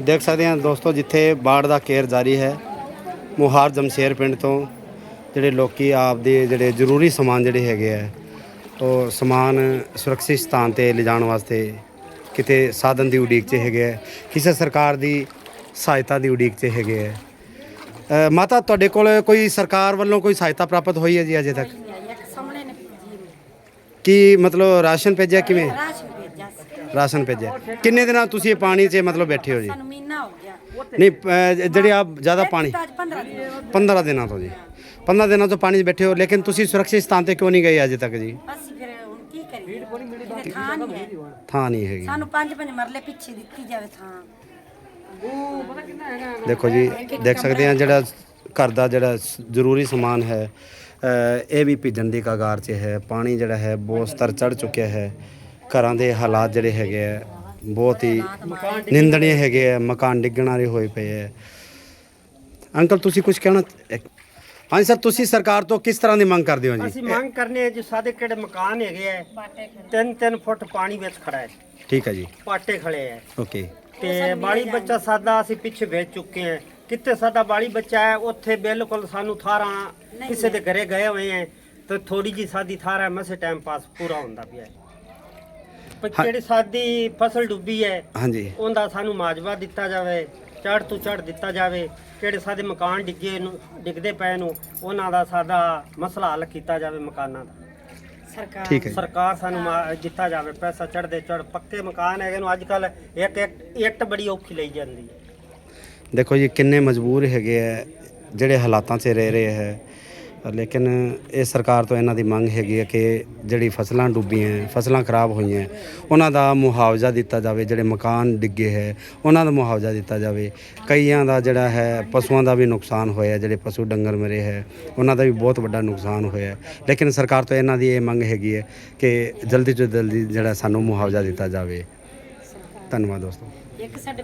ਦੇਖ ਸਕਦੇ ਹਾਂ ਦੋਸਤੋ ਜਿੱਥੇ ਬਾੜ ਦਾ ਕੇਰ ਜਾਰੀ ਹੈ ਮੁਹਾਰ ਜਮਸ਼ੇਰ ਪਿੰਡ ਤੋਂ ਜਿਹੜੇ ਲੋਕੀ ਆਪਦੇ ਜਿਹੜੇ ਜ਼ਰੂਰੀ ਸਮਾਨ ਜਿਹੜੇ ਹੈਗੇ ਆ ਉਹ ਸਮਾਨ ਸੁਰੱਖਿਅਤ ਸਥਾਨ ਤੇ ਲਿਜਾਣ ਵਾਸਤੇ ਕਿਤੇ ਸਾਧਨ ਦੀ ਉਡੀਕ 'ਚ ਹੈਗੇ ਆ ਕਿਸੇ ਸਰਕਾਰ ਦੀ ਸਹਾਇਤਾ ਦੀ ਉਡੀਕ 'ਚ ਹੈਗੇ ਆ। ਮਾਤਾ ਤੁਹਾਡੇ ਕੋਲ ਕੋਈ ਸਰਕਾਰ ਵੱਲੋਂ ਕੋਈ ਸਹਾਇਤਾ ਪ੍ਰਾਪਤ ਹੋਈ ਹੈ ਜੀ ਅਜੇ ਤੱਕ? ਕੀ ਮਤਲਬ ਰਾਸ਼ਨ ਭੇਜਿਆ ਕਿਵੇਂ? ਰਾਸ਼ਨ ਭੇਜਿਆ। ਕਿੰਨੇ ਦਿਨਾਂ ਤੁਸੀਂ ਇਹ ਪਾਣੀ 'ਚ ਮਤਲਬ ਬੈਠੇ ਹੋ ਜੀ? ਸਾਨੂੰ ਮਹੀਨਾ ਹੋ ਗਿਆ। ਨਹੀਂ ਜਿਹੜੇ ਆ ਜ਼ਿਆਦਾ ਪਾਣੀ ਤਾਂ ਅੱਜ 15 ਦਿਨ 15 ਦਿਨਾਂ ਤੋਂ ਜੀ। 15 ਦਿਨਾਂ ਤੋਂ ਪਾਣੀ 'ਚ ਬੈਠੇ ਹੋ ਲੇਕਿਨ ਤੁਸੀਂ ਸੁਰੱਖਿਅਤ ਸਥਾਨ ਤੇ ਕਿਉਂ ਨਹੀਂ ਗਏ ਅਜੇ ਤੱਕ ਜੀ? ਅਸੀਂ ਫਿਰ ਹੁਣ ਕੀ ਕਰੀਏ? ਕਿਤੇ ਥਾਂ ਨਹੀਂ ਹੈ। ਥਾਂ ਨਹੀਂ ਹੈਗੀ। ਸਾਨੂੰ ਪੰਜ ਪੰਜ ਮਰਲੇ ਪਿੱਛੇ ਦਿੱਤੀ ਜਾਵੇ ਥਾਂ। ਦੇਖੋ ਜੀ ਦੇਖ ਸਕਦੇ ਆ ਜਿਹੜਾ ਘਰ ਦਾ ਜਿਹੜਾ ਸ- ਜ਼ਰੂਰੀ ਸਮਾਨ ਹੈ ਅ, ਇਹ ਵੀ ਭਿੱਜਣ ਦੀ ਕਗਾਰ 'ਚ ਹੈ। ਪਾਣੀ ਜਿਹੜਾ ਹੈ ਬਹੁਤ ਸਤਰ ਚੜ ਚੁੱਕਿਆ ਹੈ। ਘਰਾਂ ਦੇ ਹਾਲਾਤ ਜਿਹੜੇ ਹੈਗੇ ਆ ਬਹੁਤ ਹੀ ਨਿੰਦਣੀय ਹੈਗੇ ਆ ਮਕਾਨ ਡਿੱਗਣ ਵਾਲੇ ਹੋਏ ਪਏ ਹੈ ਅੰਕਲ ਤੁਸੀਂ ਕੁਝ ਕਹਿਣਾ? ਹਾਂਜੀ ਸਰ ਤੁਸੀਂ ਸਰਕਾਰ ਤੋਂ ਕਿਸ ਤਰ੍ਹਾਂ ਦੀ ਮੰਗ ਕਰਦੇ ਹੋ ਜੀ? ਅਸੀਂ ਮੰਗ ਕਰਨੇ ਆ ਜੀ ਸਾਡੇ ਕਿਹੜੇ ਮਕਾਨ ਹੈਗੇ ਆ ਤਿੰਨ ਤਿੰਨ ਫੁੱਟ ਪਾਣੀ ਵਿੱਚ ਖੜਾ ਹੈ। ਠੀਕ ਹੈ ਜੀ। ਪਾਟੇ ਖੜੇ ਆ। ਓਕੇ। ਤੇ ਬਾਲੀ ਬੱਚਾ ਸਾਡਾ ਅਸੀਂ ਪਿੱਛੇ ਵੇਚ ਚੁੱਕੇ ਆ। ਕਿੱਥੇ ਸਾਡਾ ਬਾਲੀ ਬੱਚਾ ਹੈ ਉੱਥੇ ਬਿਲਕੁਲ ਸਾਨੂੰ ਥਾਰਾਂ ਕਿਸੇ ਦੇ ਘਰੇ ਗਏ ਹੋਏ ਆ ਤੇ ਥੋੜੀ ਜੀ ਸਾਡੀ ਥਾਰ ਹੈ ਮਸੇ ਟਾਈਮ ਪਾਸ ਪੂਰਾ ਹੁੰਦਾ ਪਿਆ ਹੈ। ਪਰ ਜਿਹੜੀ ਸਾਡੀ ਫਸਲ ਡੁੱਬੀ ਹੈ ਹਾਂਜੀ। ਉਹਦਾ ਸਾਨੂੰ ਮਾਜਵਾ ਦਿੱਤਾ ਜਾਵੇ ਚੜ ਤੋਂ ਚੜ ਦਿੱਤਾ ਜਾਵੇ ਕਿਹੜੇ ਸਾਡੇ ਮਕਾਨ ਡਿੱਗੇ ਨੂੰ ਡਿੱਗਦੇ ਪਏ ਨੂੰ ਉਹਨਾਂ ਦਾ ਸਾਡਾ ਮਸਲਾ ਹੱਲ ਕੀਤਾ ਜਾਵੇ ਮਕਾਨਾਂ ਦਾ। ਸਰਕਾਰ ਠੀਕ ਹੈ ਜੀ। ਸਰਕਾਰ ਸਾਨੂੰ ਮਾ- ਦਿੱਤਾ ਜਾਵੇ ਪੈਸਾ ਚੜਦੇ ਚੜ ਪੱਕੇ ਮਕਾਨ ਹੈਗੇ ਨੂੰ ਅੱਜ ਕੱਲ ਇੱਕ ਇੱਕ ਇੱਟ ਬੜੀ ਔਖੀ ਲਈ ਜਾਂਦੀ ਹੈ। ਦੇਖੋ ਜੀ ਕਿੰਨੇ ਮਜਬੂਰ ਹੈਗੇ ਆ ਜਿਹੜੇ ਹਾਲਾਤਾਂ 'ਚ ਰਹਿ ਰਹੇ ਹੈ। ਲੇਕਿਨ ਇਹ ਸਰਕਾਰ ਤੋਂ ਇਹਨਾਂ ਦੀ ਮੰਗ ਹੈਗੀ ਹੈ ਕਿ ਜਿਹੜੀ ਫਸਲਾਂ ਡੁੱਬੀਆਂ, ਫਸਲਾਂ ਖਰਾਬ ਹੋਈਆਂ, ਉਹਨਾਂ ਦਾ ਮੁਆਵਜ਼ਾ ਦਿੱਤਾ ਜਾਵੇ, ਜਿਹੜੇ ਮਕਾਨ ਡਿੱਗੇ ਹੈ, ਉਹਨਾਂ ਦਾ ਮੁਆਵਜ਼ਾ ਦਿੱਤਾ ਜਾਵੇ। ਕਈਆਂ ਦਾ ਜਿਹੜਾ ਹੈ, ਪਸ਼ੂਆਂ ਦਾ ਵੀ ਨੁਕਸਾਨ ਹੋਇਆ, ਜਿਹੜੇ ਪਸ਼ੂ ਡੰਗਰ ਮਰੇ ਹੈ, ਉਹਨਾਂ ਦਾ ਵੀ ਬਹੁਤ ਵੱਡਾ ਨੁਕਸਾਨ ਹੋਇਆ। ਲੇਕਿਨ ਸਰਕਾਰ ਤੋਂ ਇਹਨਾਂ ਦੀ ਇਹ ਮੰਗ ਹੈਗੀ ਹੈ ਕਿ ਜਲਦੀ ਤੋਂ ਜਲਦੀ ਜਿਹੜਾ ਸਾਨੂੰ ਮੁਆਵਜ਼ਾ ਦਿੱਤਾ ਜਾਵੇ। ਧੰਨਵਾਦ ਦੋਸਤੋ। ਇੱਕ ਸਾਡੇ